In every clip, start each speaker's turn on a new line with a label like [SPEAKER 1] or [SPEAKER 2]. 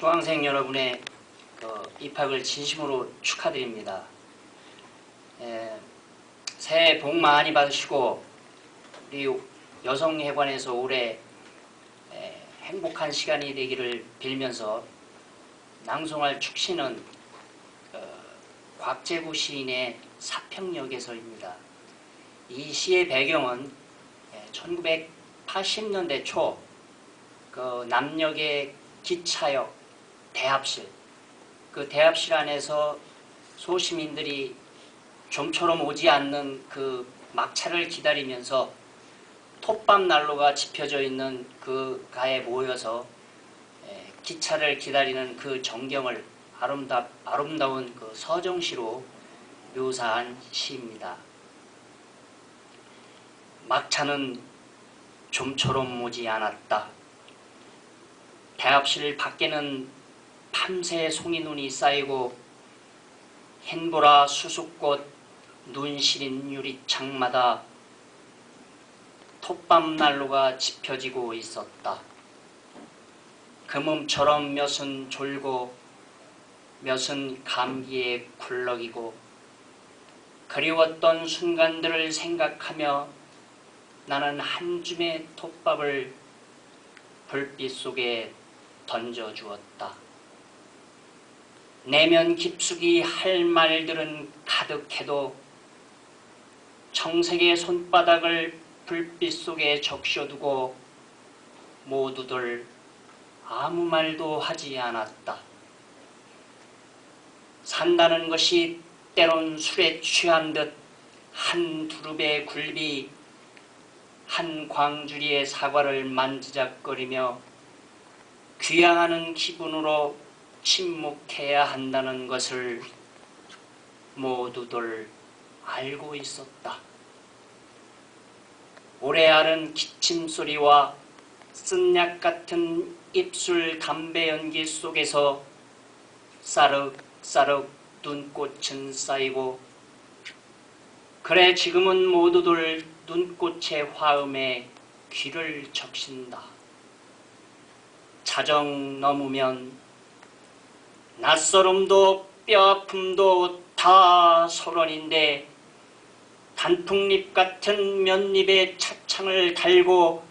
[SPEAKER 1] 수강생 여러분의 그 입학을 진심으로 축하드립니다. 에, 새해 복 많이 받으시고 우리 여성회관에서 올해 에, 행복한 시간이 되기를 빌면서 낭송할 축시는 어, 곽재구 시인의 사평역에서입니다. 이 시의 배경은 1980년대 초 그 남역의 기차역 대합실 그 대합실 안에서 소시민들이 좀처럼 오지 않는 그 막차를 기다리면서 톱밥 난로가 지펴져 있는 그 가에 모여서 에, 기차를 기다리는 그 정경을 아름다, 아름다운 그 서정시로 묘사한 시입니다. 막차는 좀처럼 오지 않았다. 대합실 밖에는 밤새 송이눈이 쌓이고 흰보라 수수꽃 눈 시린 유리창마다 톱밥 난로가 지펴지고 있었다. 금음처럼 몇은 졸고 몇은 감기에 굴럭이고 그리웠던 순간들을 생각하며 나는 한 줌의 톱밥을 불빛 속에 던져주었다. 내면 깊숙이 할 말들은 가득해도 청색의 손바닥을 불빛 속에 적셔두고 모두들 아무 말도 하지 않았다. 산다는 것이 때론 술에 취한 듯 한 두릅의 굴비, 한 광주리의 사과를 만지작거리며 귀향하는 기분으로 침묵해야 한다는 것을 모두들 알고 있었다. 오래 앓은 기침 소리와 쓴약 같은 입술 담배 연기 속에서 싸륵싸륵 눈꽃은 쌓이고 그래 지금은 모두들 눈꽃의 화음에 귀를 적신다. 자정 넘으면 낯설음도 뼈아픔도 다 서론인데 단풍잎 같은 면잎에 차창을 달고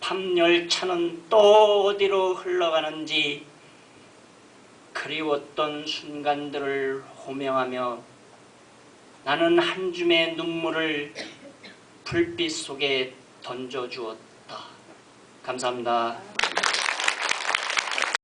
[SPEAKER 1] 밤열차는 또 어디로 흘러가는지 그리웠던 순간들을 호명하며 나는 한 줌의 눈물을 불빛 속에 던져주었다. 감사합니다.